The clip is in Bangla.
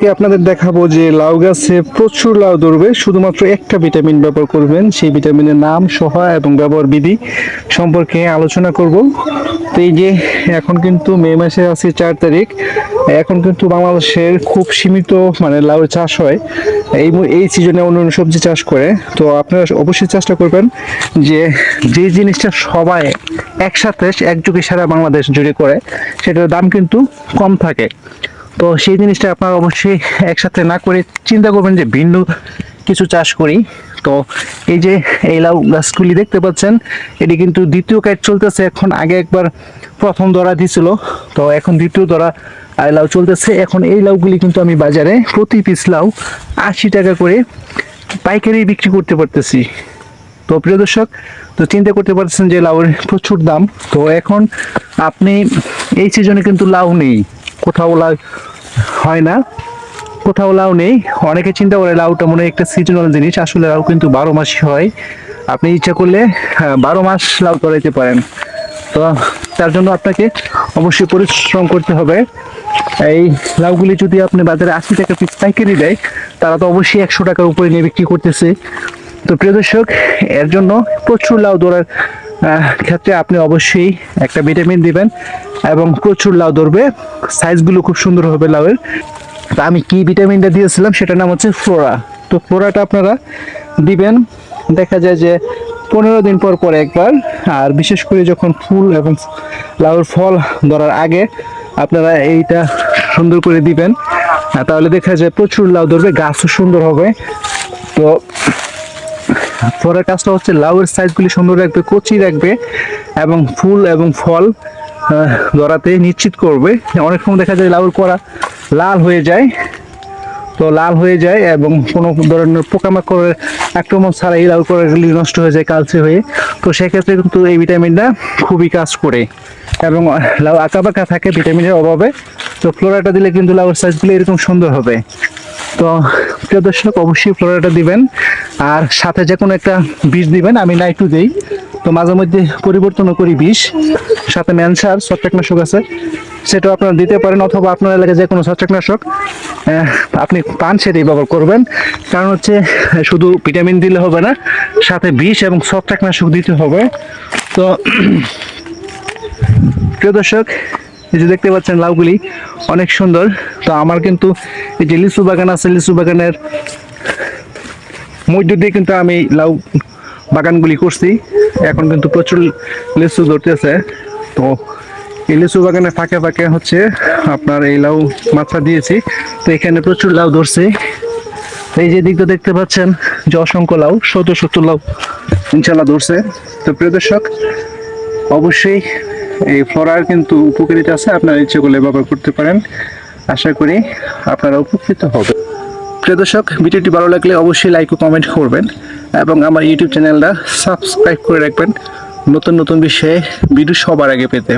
আজকে আপনাদের দেখাবো যে লাউ গাছে প্রচুর লাউ ধরবে, শুধুমাত্র একটা ভিটামিন ব্যবহার করবেন, সেই ভিটামিনের নাম সহ এবং ব্যবহার বিধি সম্পর্কে আলোচনা করব। তো এই যে এখন কিন্তু মে মাসে আছে চার তারিখ, এখন কিন্তু বাংলাদেশের খুব সীমিত মানে লাউ চাষ হয়। এই এই সিজনে অন্য অন্য সবজি চাষ করে। তো আপনারা অবশ্যই চেষ্টা করবেন যে যে জিনিসটা সবাই একসাথে একযোগে সারা বাংলাদেশ জুড়ে করে, সেটার দাম কিন্তু কম থাকে। তো সেই জিনিসটা আপনারা অবশ্যই একসাথে না করে চিন্তা করবেন যে ভিন্ন কিছু চাষ করি। তো এই যে এই লাউ গাছগুলি দেখতে পাচ্ছেন, এটি কিন্তু দ্বিতীয় কাজ চলতেছে। এখন আগে একবার প্রথম দরা দিছিল, তো এখন দ্বিতীয় দরা আর লাউ চলতেছে। এখন এই লাউগুলি কিন্তু আমি বাজারে প্রতি পিস লাউ আশি টাকা করে পাইকারি বিক্রি করতে পারতেছি। তো প্রিয় দর্শক, তো চিন্তা করতে পারছেন যে লাউয়ের প্রচুর দাম। তো এখন আপনি এই সিজনে কিন্তু লাউ নেই। কোথাও লাউ হয় না। কোথাও লাউ নেই। অনেকে চিন্তা করে লাউটা মনে একটা সিজনাল জিনিস। আসলে লাউ কিন্তু বারো মাসই হয়। আপনি ইচ্ছা করলে হ্যাঁ, বারো মাস লাউ করাইতে পারেন। তো তার জন্য আপনাকে অবশ্যই পরিশ্রম করতে হবে। এই লাউগুলি যদি আপনি বাজারে আশি টাকা পিস পাইকারি দেয় তারা তো অবশ্যই একশো টাকার উপরে নিয়ে বিক্রি করতেছে। তো প্রিয় দর্শক এর জন্য প্রচুর লাউ আহ, ক্ষেত্রে আপনি অবশ্যই একটা ভিটামিন দিবেন। এবং প্রচুর লাউ ধরবে। সাইজগুলো খুব সুন্দর হবে লাউয়ের। তা আমি কি ভিটামিনটা দিয়েছিলাম? সেটার নাম হচ্ছে ফ্লোরা। তো ফ্লোরাটা আপনারা দিবেন। দেখা যায় যে পনেরো দিন পর পর একবার। আর বিশেষ করে যখন ফুল এবং লাউর ফল ধরার আগে আপনারা এইটা সুন্দর করে দিবেন। তাহলে দেখা যায় প্রচুর লাউ ধরবে, গাছও সুন্দর হবে। তো পরের কাজটা হচ্ছে লাউয়ের সাইজগুলি সুন্দর রাখবে, কচি রাখবে এবং ফুল এবং ফল ধরাতে নিশ্চিত করবে। অনেক সময় দেখা যায় লাউর করা লাল হয়ে যায়। তো লাল হয়ে যায় এবং কোনো ধরনের পোকামাকড়ের আক্রমণ ছাড়া এই লাউ করাগুলি নষ্ট হয়ে যায়, কালচে হয়ে। তো সেক্ষেত্রে কিন্তু এই ভিটামিনটা খুবই কাজ করে। এবং লাউ আঁকা বাঁকা থাকে ভিটামিনের অভাবে। তো ফ্লোরাটা দিলে কিন্তু লাউর সাইজগুলো এরকম সুন্দর হবে। তো প্রিয় দর্শক, অবশ্যই ফ্লোরাটা দিবেন। আর সাথে যে কোনো একটা বীজ দিবেন, আমি নাইটু দেই। তো মাঝে মধ্যে পরিবর্তনও করি বিষ, সাথে ম্যানসার, ছত্রাকনাশক আছে। সেটাও আপনারা দিতে পারেন অথবা আপনার এলাকায় যে কোনো ছত্রাকনাশক আপনি পান সেটাই ব্যবহার করবেন। কারণ হচ্ছে, শুধু ভিটামিন দিলে হবে না, সাথে বিষ এবং ছত্রাকনাশক দিতে হবে। তো, প্রিয় দর্শক, এই যে দেখতে পাচ্ছেন লাউগুলি অনেক সুন্দর। তো আমার কিন্তু এই যে লিচু বাগান আছে, লিচু বাগানের মধ্য দিয়ে কিন্তু আমি লাউ বাগানগুলি করছি। এখন কিন্তু প্রচুর লিচু ধরতেছে। তো এই লিচু বাগানের ফাঁকে ফাঁকে হচ্ছে আপনার এই লাউ মাথা দিয়েছি। তো এখানে প্রচুর লাউ ধরছে। এই যে দিকটা দেখতে পাচ্ছেন, যে অসংখ্য লাউ শত শত লাউ ইনশাল্লাহ ধরছে। তো প্রিয় দর্শক, অবশ্যই এই ফরার কিন্তু উপকারিতা আছে। আপনারা ইচ্ছে করলে ব্যবহার করতে পারেন। আশা করি আপনারা উপকৃত হবে প্রিয় দর্শক, ভিডিওটি ভালো লাগলে অবশ্যই লাইক ও কমেন্ট করবেন এবং আমার ইউটিউব চ্যানেলটা সাবস্ক্রাইব করে রাখবেন। নতুন নতুন বিষয়ে ভিডিও সবার আগে পেতে।